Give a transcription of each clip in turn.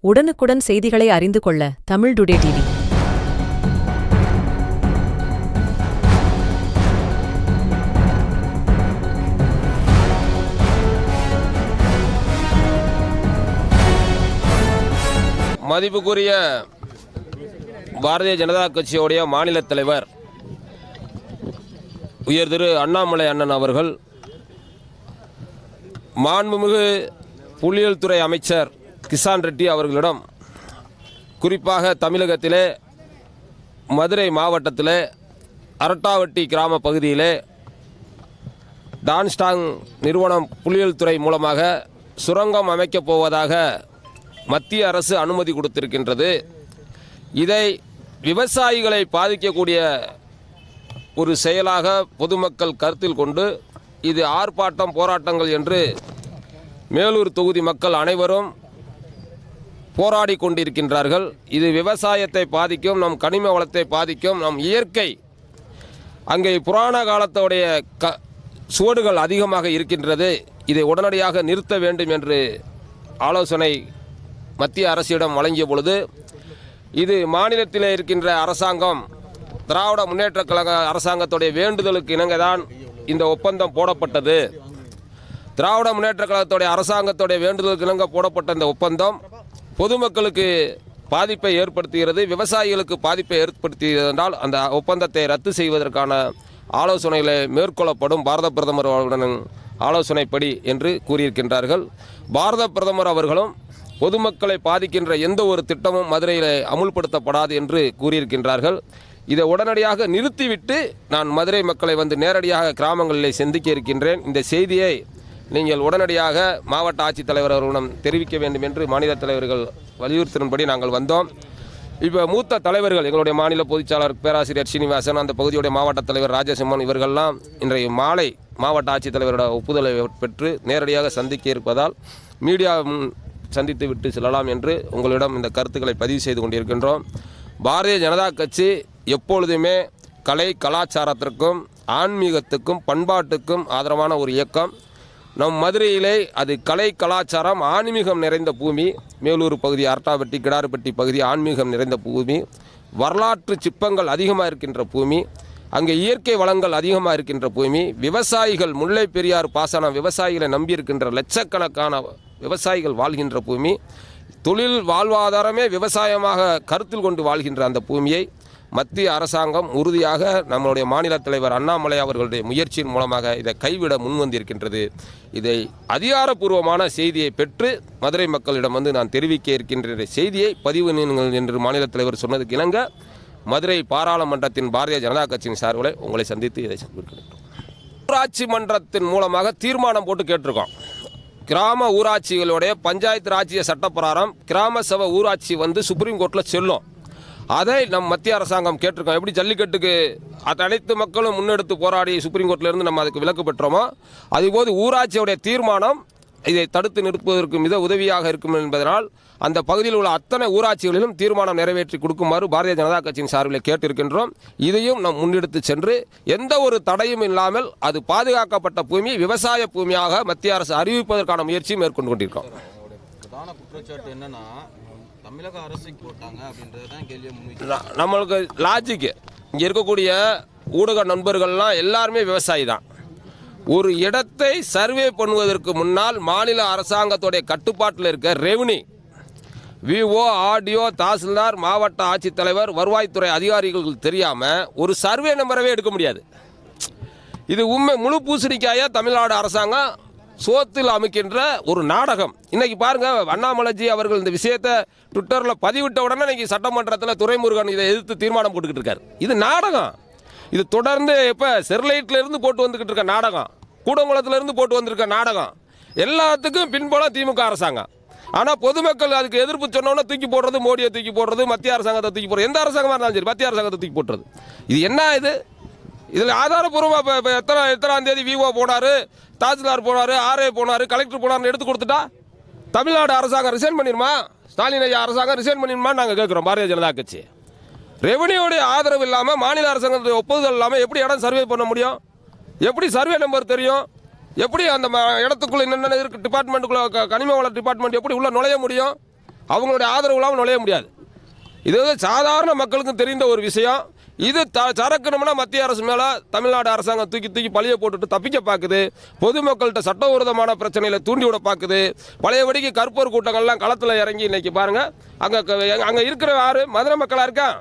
உடனுக்குடன் செய்திகளை அறிந்து கொள்ள தமிழ் டுடே டிவி. மதிப்புக்குரிய பாரதிய ஜனதா கட்சியுடைய மாநில தலைவர் உயர் திரு அண்ணாமலை அண்ணன் அவர்கள் மாண்புமிகு புள்ளியியல் துறை அமைச்சர் கிசான் ரெட்டி அவர்களிடம் குறிப்பாக தமிழகத்திலே மதுரை மாவட்டத்திலே அரட்டாவட்டி கிராம பகுதியிலே டான்ஸ்டாங் நிறுவனம் புள்ளியியல் துறை மூலமாக சுரங்கம் அமைக்கப் போவதாக மத்திய அரசு அனுமதி கொடுத்திருக்கின்றது. இதை விவசாயிகளை பாதிக்கக்கூடிய ஒரு செயலாக பொதுமக்கள் கருத்தில் கொண்டு இது ஆர்ப்பாட்டம் போராட்டங்கள் என்று மேலூர் தொகுதி மக்கள் அனைவரும் போராடி கொண்டிருக்கின்றார்கள். இது விவசாயத்தை பாதிக்கும் நம் கனிம வளத்தை பாதிக்கும் நம் இயற்கை. அங்கே புராண காலத்தோடைய க சுவடுகள் அதிகமாக இருக்கின்றது. இதை உடனடியாக நிறுத்த வேண்டும் என்று ஆலோசனை மத்திய அரசிடம் வழங்கிய பொழுது இது மாநிலத்தில் இருக்கின்ற அரசாங்கம் திராவிட முன்னேற்றக் கழக அரசாங்கத்துடைய வேண்டுதலுக்கு இணங்க தான் இந்த ஒப்பந்தம் போடப்பட்டது. திராவிட முன்னேற்ற கழகத்துடைய அரசாங்கத்துடைய வேண்டுதலுக்கு இணங்க போடப்பட்ட இந்த ஒப்பந்தம் பொதுமக்களுக்கு பாதிப்பை ஏற்படுத்துகிறது விவசாயிகளுக்கு பாதிப்பை ஏற்படுத்துகிறது என்றால் அந்த ஒப்பந்தத்தை ரத்து செய்வதற்கான ஆலோசனைகளை மேற்கொள்ளப்படும் பாரத பிரதமர் அவர்களுடன் ஆலோசனைப்படி என்று கூறியிருக்கின்றார்கள். பாரத பிரதமர் அவர்களும் பொதுமக்களை பாதிக்கின்ற எந்த ஒரு திட்டமும் மதுரையில் அமுல்படுத்தப்படாது என்று கூறியிருக்கின்றார்கள். இதை உடனடியாக நிறுத்திவிட்டு நான் மதுரை மக்களை வந்து நேரடியாக கிராமங்களில் சந்திக்க இருக்கின்றேன். இந்த செய்தியை நீங்கள் உடனடியாக மாவட்ட ஆட்சித்தலைவர் அவர்களிடம் தெரிவிக்க வேண்டும் என்று மாநில தலைவர்கள் வலியுறுத்தினபடி நாங்கள் வந்தோம். இப்போ மூத்த தலைவர்கள் எங்களுடைய மாநில பொதுச்சாளர் பேராசிரியர் ஸ்ரீனிவாசன் அந்த பகுதியுடைய மாவட்ட தலைவர் ராஜசிம்மன் இவர்கள்லாம் இன்றைய மாலை மாவட்ட ஆட்சித்தலைவரோட ஒப்புதலை பெற்று நேரடியாக சந்திக்க இருப்பதால் மீடியாவும் சந்தித்து விட்டு செல்லலாம் என்று உங்களிடம் இந்த கருத்துக்களை பதிவு செய்து கொண்டிருக்கின்றோம். பாரதிய ஜனதா கட்சி எப்பொழுதுமே கலை கலாச்சாரத்திற்கும் ஆன்மீகத்துக்கும் பண்பாட்டுக்கும் ஆதரவான ஒரு இயக்கம். நம் மதுரையிலே அது கலை கலாச்சாரம் ஆன்மீகம் நிறைந்த பூமி. மேலூர் பகுதி அரட்டாப்பட்டி கிடார்பட்டி பகுதி ஆன்மீகம் நிறைந்த பூமி. வரலாற்று சிற்பங்கள் அதிகமாக இருக்கின்ற பூமி. அங்கே இயற்கை வளங்கள் அதிகமாக இருக்கின்ற பூமி. விவசாயிகள் முல்லை பெரியார் பாசனம் விவசாயிகளை நம்பியிருக்கின்ற லட்சக்கணக்கான விவசாயிகள் வாழ்கின்ற பூமி. தொழில் வாழ்வாதாரமே விவசாயமாக கருத்தில் கொண்டு வாழ்கின்ற அந்த பூமியை மத்திய அரசாங்கம் உறுதியாக நம்மளுடைய மாநில தலைவர் அண்ணாமலை அவர்களுடைய முயற்சியின் மூலமாக இதை கைவிட முன்வந்திருக்கின்றது. இதை அதிகாரப்பூர்வமான செய்தியை பெற்று மதுரை மக்களிடம் வந்து நான் தெரிவிக்க இருக்கின்ற செய்தியை பதிவு நீங்கள் என்று மாநில தலைவர் சொன்னதுக்கு இணங்க மதுரை பாராளுமன்றத்தின் பாரதிய ஜனதா கட்சியின் சார்பில் உங்களை சந்தித்து இதை ஊராட்சி மன்றத்தின் மூலமாக தீர்மானம் போட்டு கேட்டிருக்கோம். கிராம ஊராட்சிகளுடைய பஞ்சாயத்து ராஜ்ய சட்டப்பிரகாரம் கிராம சபை ஊராட்சி வந்து சுப்ரீம் கோர்ட்டில் செல்லும். அதை நம் மத்திய அரசாங்கம் கேட்டிருக்கோம். எப்படி ஜல்லிக்கட்டுக்கு அது அனைத்து மக்களும் முன்னெடுத்து போராடி சுப்ரீம் கோர்ட்லிருந்து நம்ம அதுக்கு விலக்கு பெற்றோமோ அதுபோது ஊராட்சியுடைய தீர்மானம் இதை தடுத்து நிறுத்துவதற்கு மிக உதவியாக இருக்கும் என்பதனால் அந்த பகுதியில் உள்ள அத்தனை ஊராட்சிகளிலும் தீர்மானம் நிறைவேற்றி கொடுக்குமாறு பாரதிய ஜனதா கட்சியின் சார்பில் கேட்டிருக்கின்றோம். இதையும் நாம் முன்னெடுத்து சென்று எந்த ஒரு தடையும் இல்லாமல் அது பாதுகாக்கப்பட்ட பூமி விவசாய பூமியாக மத்திய அரசு அறிவிப்பதற்கான முயற்சியை மேற்கொண்டு கொண்டிருக்கோம் பிரதான குற்றச்சாட்டு என்னன்னா தமிழக அரசுக்கு போட்டாங்க அப்படின்றது தான் கேள்வியை முன்வைக்கிறாங்க ந- நம்மளுக்கு லாஜிக்கு இங்கே இருக்கக்கூடிய ஊடக நண்பர்கள்லாம் எல்லாருமே விவசாயி தான் ஒரு இடத்தை சர்வே பண்ணுவதற்கு முன்னால் மாநில அரசாங்கத்துடைய கட்டுப்பாட்டில் இருக்க ரெவன்யூ விஓ ஆர்டிஓ தாசில்தார் மாவட்ட ஆட்சித்தலைவர் வருவாய்த்துறை அதிகாரிகள் தெரியாமல் ஒரு சர்வே நம்பரவே எடுக்க முடியாது. இது உண்மை முழு பூசணிக்காயாக தமிழ்நாடு அரசாங்கம் சோத்தில் அமைக்கின்ற ஒரு நாடகம். இன்னைக்கு பாருங்க அண்ணாமலைஜி அவர்கள் இந்த விஷயத்தை ட்விட்டரில் பதிவிட்ட உடனே இன்னைக்கு சட்டமன்றத்தில் துரைமுருகன் இதை எதிர்த்து தீர்மானம் போட்டுக்கிட்டு இருக்காரு. இது நாடகம். இது தொடர்ந்து இப்போ ஸ்டெர்லைட்ல இருந்து போட்டு வந்துக்கிட்டு இருக்க நாடகம் கூடங்குளத்துல இருந்து போட்டு வந்திருக்க நாடகம் எல்லாத்துக்கும் பின்புலம் திமுக அரசாங்கம். ஆனால் பொதுமக்கள் அதுக்கு எதிர்ப்பு சொன்னோன்னா தூக்கி போடுறது மோடியை தூக்கி போடுறது மத்திய அரசாங்கத்தை தூக்கி போடுறது. எந்த அரசாங்கமாக இருந்தாலும் சரி மத்திய அரசாங்கத்தை தூக்கி போட்டுறது. இது என்ன இது? இதில் ஆதாரபூர்வமாக இப்போ இப்போ எத்தனை எத்தனாம் தேதி விஓ போனார் தாசில்தார் போனார் ஆர்ஐ போனார் கலெக்டர் போனார்னு எடுத்து கொடுத்துட்டா? தமிழ்நாடு அரசாங்கம் ரிசைன் பண்ணிடுமா ஸ்டாலின் ஐயா அரசாங்கம் ரிசைன் பண்ணிடுமா நாங்கள் கேட்குறோம் பாரதிய ஜனதா கட்சி. ரெவன்யூடைய ஆதரவு இல்லாமல் மாநில அரசாங்கத்துடைய ஒப்புதல் இல்லாமல் எப்படி இடம் சர்வே பண்ண முடியும்? எப்படி சர்வே நம்பர் தெரியும்? எப்படி அந்த ம- இடத்துக்குள்ள என்னென்ன இருக்கு டிபார்ட்மெண்ட்டுக்குள்ள கனிம வள டிபார்ட்மெண்ட் எப்படி உள்ள நுழைய முடியும்? அவங்களுடைய ஆதரவு இல்லாமல் நுழைய முடியாது. இது வந்து சாதாரண மக்களுக்கும் தெரிந்த ஒரு விஷயம். இது த சரக்கணும்னா மத்திய அரசு மேலே தமிழ்நாடு அரசாங்கம் தூக்கி தூக்கி பழிய போட்டுட்டு தப்பிக்க பார்க்குது பொதுமக்கள்கிட்ட சட்டவிரோதமான பிரச்சனையில் தூண்டிவிட பார்க்குது பழையபடிக்கு கற்பூர் கூட்டங்கள்லாம் களத்தில் இறங்கி இன்னைக்கு பாருங்கள் அங்கே அங்கே இருக்கிற யார்? மதுரை மக்களாக இருக்கான்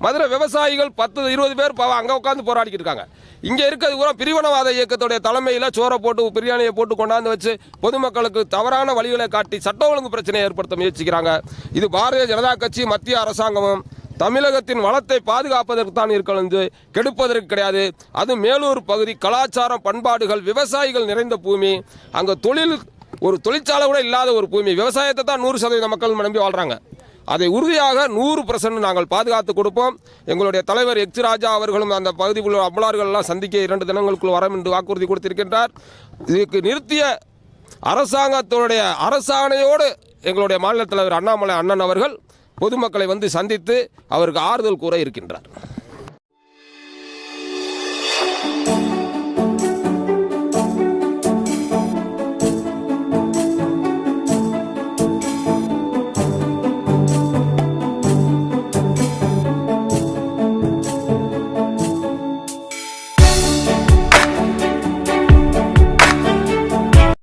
மதுரை விவசாயிகள் பத்து இருபது பேர் அங்கே உட்காந்து போராடிக்கிட்டு இருக்காங்க. இங்கே இருக்கிறது பூரா பிரிவினவாத இயக்கத்துடைய தலைமையில் சோறை போட்டு பிரியாணியை போட்டு கொண்டாந்து வச்சு பொதுமக்களுக்கு தவறான வழிகளை காட்டி சட்ட ஒழுங்கு பிரச்சனையை ஏற்படுத்த முயற்சிக்கிறாங்க. இது பாரதிய ஜனதா கட்சி மத்திய அரசாங்கமும் தமிழகத்தின் வளத்தை பாதுகாப்பதற்கு தான் இருக்கிறது கெடுப்பதற்கு கிடையாது. அது மேலூர் பகுதி கலாச்சாரம் பண்பாடுகள் விவசாயிகள் நிறைந்த பூமி. அங்கே தொழில் ஒரு தொழிற்சாலை கூட இல்லாத ஒரு பூமி. விவசாயத்தை தான் நூறு சதவீத மக்கள் நம்பி வாழ்கிறாங்க அதை உறுதியாக நூறு பர்சன்ட் நாங்கள் பாதுகாத்து கொடுப்போம். எங்களுடைய தலைவர் எச் ராஜா அவர்களும் அந்த பகுதியில் உள்ள அமலார்கள் சந்திக்க இரண்டு தினங்களுக்குள் வரும் என்று வாக்குறுதி கொடுத்திருக்கின்றார். இதுக்கு நிறுத்திய அரசாங்கத்தினுடைய அரசாணையோடு எங்களுடைய மாநில தலைவர் அண்ணாமலை அண்ணன் அவர்கள் பொதுமக்களை வந்து சந்தித்து அவருக்கு ஆறுதல் கூற இருக்கின்றார்.